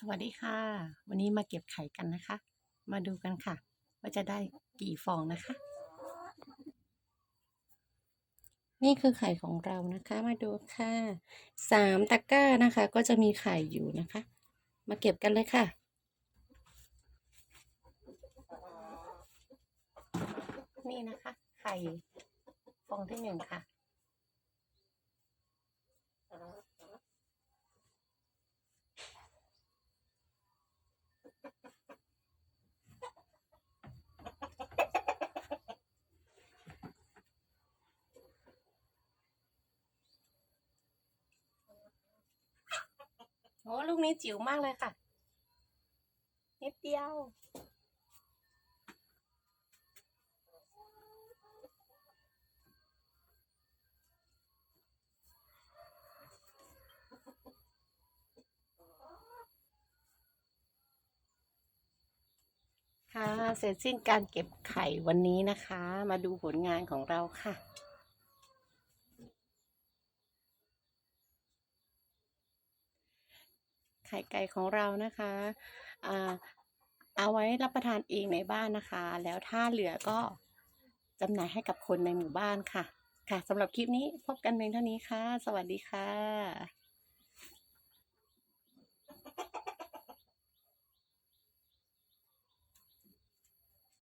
สวัสดีค่ะ วันนี้มาเก็บไข่กันนะคะ มาดูกันค่ะ ว่าจะได้กี่ฟองนะคะ นี่คือไข่ของเรานะคะ มาดูค่ะสามตะกร้านะคะ ก็จะมีไข่อยู่นะคะ มาเก็บกันเลยค่ะนี่นะคะ ไข่ฟองที่หนึ่งค่ะ โอ้ลูกนี้จิ๋วมากเลยค่ะ นิดเดียว ค่ะเสร็จสิ้นการเก็บไข่วันนี้นะคะ มาดูผลงานของเราค่ะ ไข่ไก่ของเรานะคะอ่าเอาไว้รับประทานเองในบ้านนะคะ แล้วถ้าเหลือก็จำหน่ายให้กับคนในหมู่บ้านค่ะ ค่ะสำหรับคลิปนี้พบกันเพียงเท่านี้ค่ะ สวัสดีค่ะ